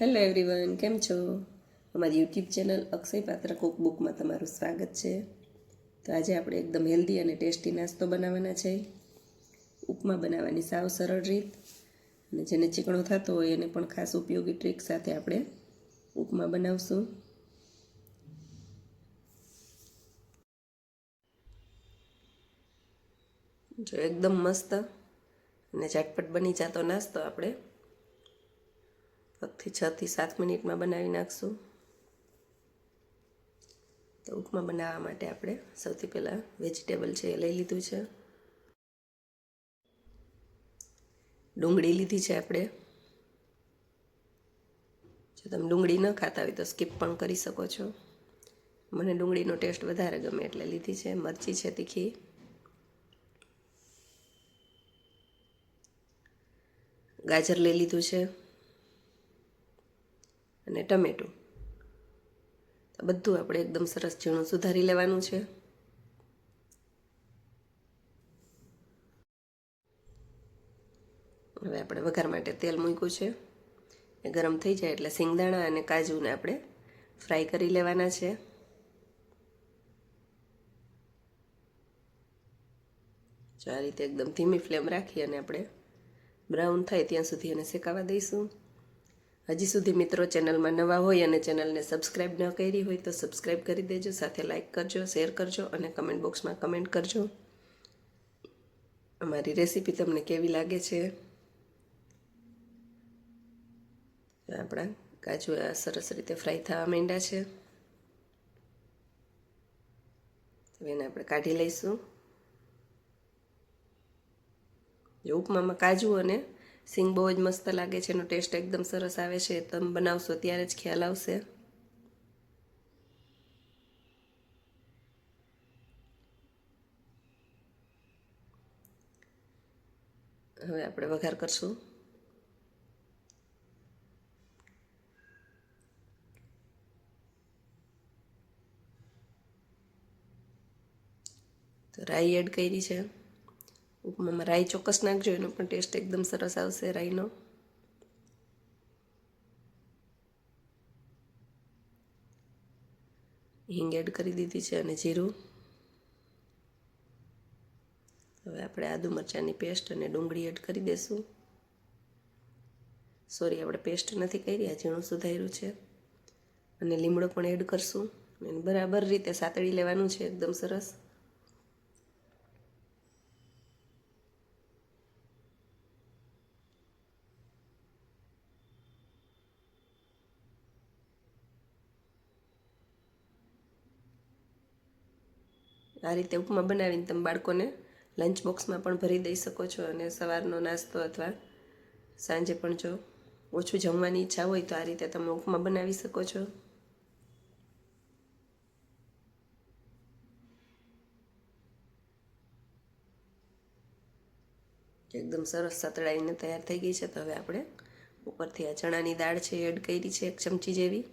Hello everyone કેમ છો? અમારી યુટ્યુબ ચેનલ અક્ષય પાત્ર કુકબુકમાં તમારું સ્વાગત છે. તો આજે આપણે એકદમ હેલ્ધી અને ટેસ્ટી નાસ્તો બનાવવાના છે. ઉપમા બનાવવાની સાવ સરળ રીત. અને જેને ચીકણો થતો હોય એને પણ ખાસ ઉપયોગી ટ્રીક સાથે આપણે ઉપમા બનાવશું. જો એકદમ મસ્ત અને ઝટપટ બની જતો નાસ્તો આપણે ફક્તથી છ થી સાત મિનિટમાં બનાવી નાખશું. તો ઉપમા બનાવવા માટે આપણે સૌથી પહેલાં વેજીટેબલ છે એ લઈ લીધું છે. ડુંગળી લીધી છે આપણે. જો તમે ડુંગળી ન ખાતા હોય તો સ્કીપ પણ કરી શકો છો. મને ડુંગળીનો ટેસ્ટ વધારે ગમે એટલે લીધી છે. મરચી છે તીખી. ગાજર લઈ લીધું છે. અને ટમેટું. બધું આપણે એકદમ સરસ ઝીણું સુધારી લેવાનું છે. હવે આપણે વઘાર માટે તેલ મૂક્યું છે. એ ગરમ થઈ જાય એટલે સિંગદાણા અને કાજુને આપણે ફ્રાય કરી લેવાના છે. જો આ રીતે એકદમ ધીમી ફ્લેમ રાખી અને આપણે બ્રાઉન થાય ત્યાં સુધી એને શેકાવા દઈશું. હજી સુધી મિત્રો ચેનલમાં નવા હોય અને ચેનલને સબસ્ક્રાઈબ ન કરી હોય તો સબસ્ક્રાઈબ કરી દેજો, સાથે લાઇક કરજો, શેર કરજો અને કમેન્ટ બોક્સમાં કમેન્ટ કરજો. અમારી રેસીપી તમને કેવી લાગે છે? આપણા કાજુ સરસ રીતે ફ્રાય થવા માંડ્યા છે. એને આપણે કાઢી લઈશું. ઉપમામાં કાજુ અને સિંગ બહુ જ મસ્ત લાગે છે, એનો ટેસ્ટ એકદમ સરસ આવે છે, તમે બનાવશો ત્યારે જ ખ્યાલ આવશે. હવે આપણે વઘાર કરશું. તો રાઈ એડ કરી છે. ઉપમામાં રાઈ ચોક્કસ નાખજો, એનો પણ ટેસ્ટ એકદમ સરસ આવશે રાઈનો. હિંગ એડ કરી દીધી છે અને જીરું. હવે આપણે આદુ મરચાંની પેસ્ટ અને ડુંગળી એડ કરી દઈશું સોરી આપણે પેસ્ટ નથી કરી, આ ઝીણું સુધાર્યું છે. અને લીમડો પણ એડ કરશું. અને બરાબર રીતે સાતળી લેવાનું છે, એકદમ સરસ. આ રીતે ઉપમા બનાવીને તમે બાળકોને લંચ બોક્સમાં પણ ભરી દઈ શકો છો અને સવારનો નાસ્તો અથવા સાંજે પણ જો ઓછું જમવાની ઈચ્છા હોય તો આ રીતે તમે ઉપમા બનાવી શકો છો. એકદમ સરસ સતળાઈને તૈયાર થઈ ગઈ છે તો હવે આપણે ઉપરથી આ ચણાની દાળ છે એડ કરી છે એક ચમચી જેવી.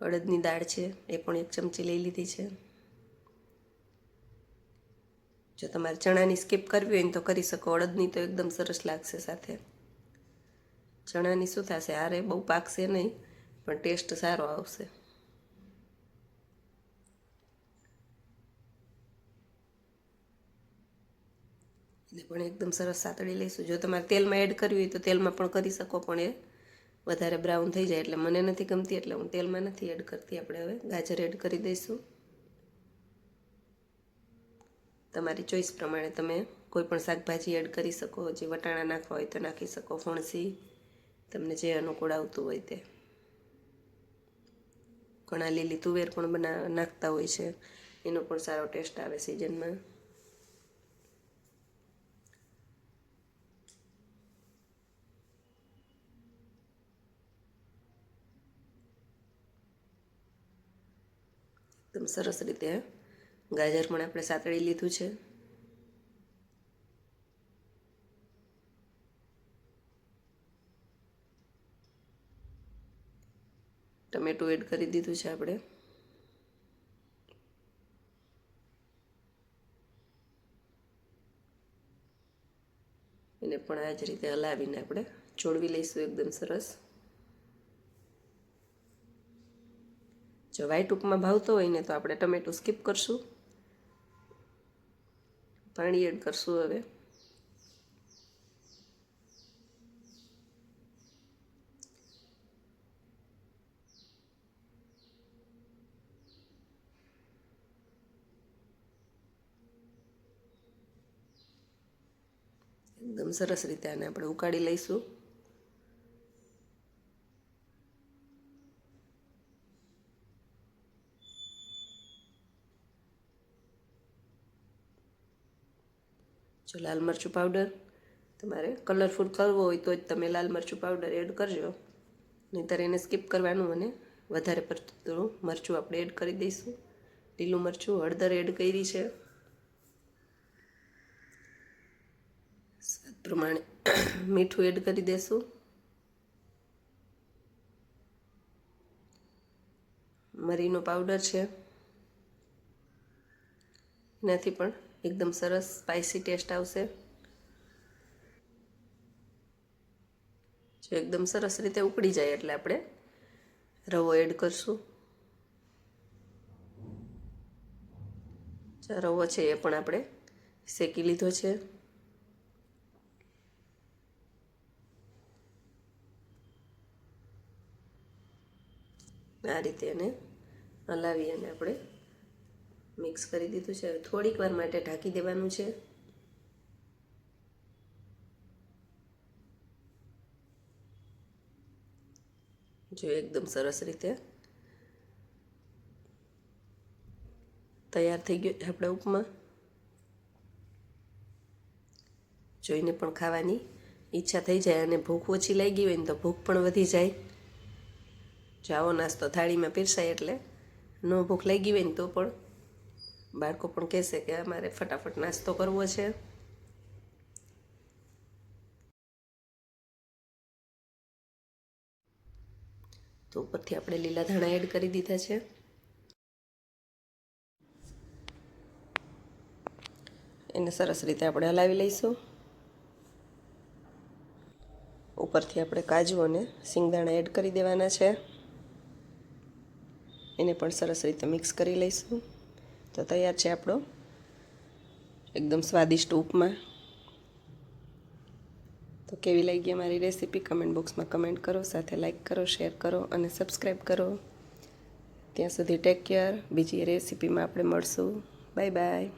અડદની દાળ છે એ પણ એક ચમચી લઈ લીધી છે. જો તમારે ચણાની સ્કીપ કરવી હોય ને તો કરી શકો, અડદની તો એકદમ સરસ લાગશે સાથે. ચણાની શું થશે? આરે બહુ પાકશે નહીં, પણ ટેસ્ટ સારો આવશે. એટલે પણ એકદમ સરસ સાતળી લઈશું. જો તમારે તેલમાં એડ કરવી હોય તો તેલમાં પણ કરી શકો, પણ એ વધારે બ્રાઉન થઈ જાય એટલે મને નથી ગમતી એટલે હું તેલમાં નથી એડ કરતી. આપણે હવે ગાજર એડ કરી દઈશું. તમારી ચોઈસ પ્રમાણે તમે કોઈ પણ શાકભાજી એડ કરી શકો, જે વટાણા નાખવા હોય તો નાખી શકો, ફણસી, તમને જે અનુકૂળ આવતું હોય તે. ઘણા લીલી તુવેર પણ બના, નાખતા હોય છે. એનો પણ સારો ટેસ્ટ આવે સિઝનમાં એકદમ સરસ રીતે ગાજર પણ આપણે સાતળી લીધું છે. ટમેટું એડ કરી દીધું છે આપણે. એને પણ આ જ રીતે હલાવીને આપણે ચોળવી લઈશું એકદમ સરસ. જો વ્હાઈટ ઉપમા ભાવતો હોય ને તો આપણે ટમેટું સ્કીપ કરશું. પાણી એડ કરશું હવે એકદમ સરસ રીતે આને આપણે ઉકાળી લઈશું જો લાલ મરચું પાવડર તમારે કલરફુલ કરવો હોય તો જ તમે લાલ મરચું પાવડર એડ કરજો. નહીંતર એને સ્કીપ કરવાનું અને વધારે પડતું મરચું આપણે એડ કરી દઈશું. લીલું મરચું હળદર એડ કરી છે. સ્વાદ પ્રમાણે મીઠું એડ કરી દેશું. મરીનો પાવડર છે. એનાથી પણ એકદમ સરસ સ્પાઇસી ટેસ્ટ આવશે. જો એકદમ સરસ રીતે ઉકળી જાય એટલે આપણે રવો એડ કરશું. રવો છે એ પણ આપણે શેકી લીધો છે. આ રીતે એને હલાવી અને આપણે મિક્સ કરી દીધું છે. થોડીક વાર માટે ઢાંકી દેવાનું છે. જો એકદમ સરસ રીતે તૈયાર થઈ ગયો આપણે ઉપમા. જોઈને પણ ખાવાની ઈચ્છા થઈ જાય અને ભૂખ ઓછી લાગી હોય ને તો ભૂખ પણ વધી જાય. જો આવો નાસ્તો થાળીમાં પીરસાય એટલે ન ભૂખ લાગી હોય ને તો પણ બાળકો પણ કહેશે કે અમારે ફટાફટ નાસ્તો કરવો છે. તો ઉપરથી આપણે લીલા ધાણા એડ કરી દીધા છે. એને સરસ રીતે આપણે હલાવી લઈશું. ઉપરથી આપણે કાજુ અને સિંગદાણા એડ કરી દેવાના છે. એને પણ સરસ રીતે મિક્સ કરી લઈશું. તો તૈયાર છે આપણો. એકદમ સ્વાદિષ્ટ ઉપમા. તો કેવી લાગી અમારી રેસીપી? કમેન્ટ બોક્સમાં કમેન્ટ કરો, સાથે લાઇક કરો, શેર કરો અને સબસ્ક્રાઈબ કરો. ત્યાં સુધી ટેક કેર. બીજી રેસીપીમાં આપણે મળશું. Bye bye.